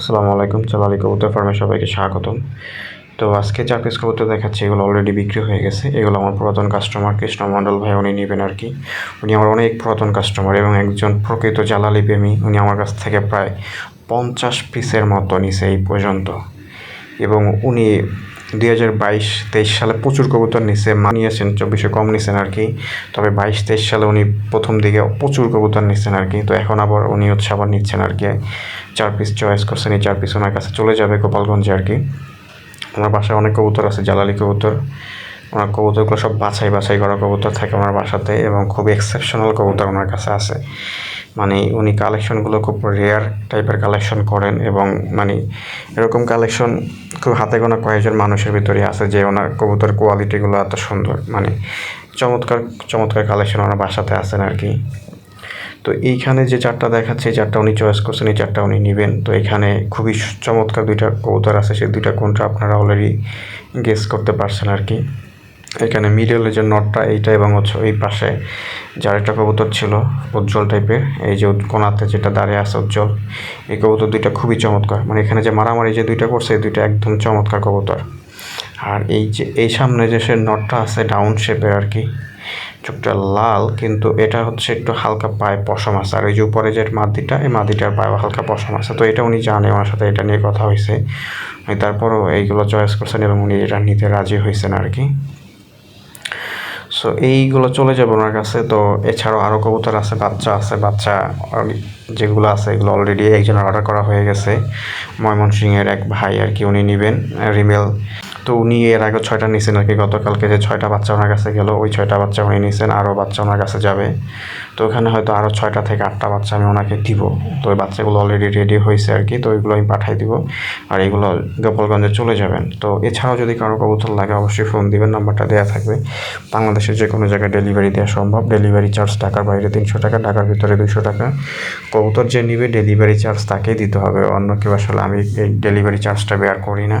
আসসালামু আলাইকুম, চালালি কবুতর ফার্মে সবাইকে স্বাগতম। তো আজকে চার পিস কবুতর দেখাচ্ছি, এগুলো অলরেডি বিক্রি হয়ে গেছে। এগুলো আমার পুরাতন কাস্টমার কৃষ্ণ মণ্ডল ভাই, উনি নেবেন আর কি উনি আমার অনেক পুরাতন কাস্টমার এবং একজন প্রকৃত জালালি প্রেমী। উনি আমার কাছ থেকে প্রায় পঞ্চাশ পিসের মতো নিছে এই পর্যন্ত। এবং উনি দুই হাজার বাইশ তেইশ সালে প্রচুর কবুতর নিছে মানিয়েছেন চব্বিশে কম নিছেন আর কি। তবে বাইশ তেইশ সালে উনি প্রথম দিকে প্রচুর কবুতর নিচ্ছেন আর কি। তো এখন আবার উনি হচ্ছে আবার নিচ্ছেন আর কি। চার পিস চয়েস করছেন, এই চার পিস ওনার কাছে চলে যাবে গোপালগঞ্জে আর কি। ওনার বাসায় অনেক কবুতর আছে, জালালি কবুতর। ওনার কবুতরগুলো সব বাছাই বাছাই করা কবুতর থাকে ওনার বাসাতে এবং খুব এক্সেপশনাল কবুতর ওনার কাছে আছে। মানে উনি কালেকশনগুলো খুব রেয়ার টাইপের কালেকশন করেন এবং মানে এরকম কালেকশন খুব হাতে গোনা কয়েকজন মানুষের ভিতরে আছে যে ওনার কবুতর কোয়ালিটিগুলো এত সুন্দর মানে চমৎকার চমৎকার কালেকশন ওনার বাসাতে আছেন আর কি। তো এইখানে যে চারটা দেখাচ্ছে, এই চারটা উনি চয়েস করছেন, এই চারটা উনি নেবেন। তো এখানে খুবই চমৎকার দুইটা কবুতর আছে, সেই দুইটা কোনটা আপনারা অলরেডি গেস করতে পারছেন আর কি। এখানে মিডলে যে নটটা এইটা এবং হচ্ছে ওই পাশে যার একটা কবুতর ছিল, উজ্জ্বল টাইপের এই যে কোনাতে যেটা দাঁড়িয়ে আছে উজ্জ্বল, এই কবুতর দুইটা খুবই চমৎকার। মানে এখানে যে মারামারি যে দুইটা করছে, এই দুইটা একদম চমৎকার কবুতর। আর এই যে, এই সামনে যে সে নটটা আছে ডাউন শেপের আর কি, চোখটা লাল, কিন্তু এটা হচ্ছে একটু হালকা পায়ে পশম আছে। আর এই যে উপরে যে মাদিটা, এই মাদিটার পায়ে হালকা পশম আছে। তো এটা উনি জানে, ওনার সাথে এটা নিয়ে কথা হয়েছে। তারপরও এইগুলো চয়েস করছেন এবং উনি এটা নিতে রাজি হয়েছেন আর কি। সো এইগুলো চলে যাবে ওনার কাছে। তো এছাড়াও আরও কবুতর আছে, বাচ্চা আছে। বাচ্চা যেগুলো আছে, এগুলো অলরেডি একজনের অর্ডার করা হয়ে গেছে। ময়মনসিংহের এক ভাই আর কি উনি নেবেন। রিমেল তো উনি এর আগে ছয়টা নিয়েছেন আর কি গতকালকে যে ছয়টা বাচ্চা ওনার কাছে গেল, ওই ছয়টা বাচ্চা উনি নিয়েছেন আরও বাচ্চা ওনার কাছে যাবে। তো ওখানে হয়তো আরও ছয়টা থেকে আটটা বাচ্চা আমি ওনাকে দিব। তো ওই বাচ্চাগুলো অলরেডি রেডি হয়েছে আর কি, তো ওইগুলো আমি পাঠাই দিব। আর এগুলো গোপালগঞ্জে চলে যাবেন। তো এছাড়াও যদি কারও কবুতর লাগে, অবশ্যই ফোন দিবেন, নাম্বারটা দেওয়া থাকবে। বাংলাদেশের যে কোনো জায়গায় ডেলিভারি দেওয়া সম্ভব। ডেলিভারি চার্জ টাকার বাইরে তিনশো টাকা, ঢাকার ভিতরে দুশো টাকা। কবুতর যে নিবে ডেলিভারি চার্জ তাকেই দিতে হবে। অন্য কেউ আসলে আমি এই ডেলিভারি চার্জটা বেয়ার করি না।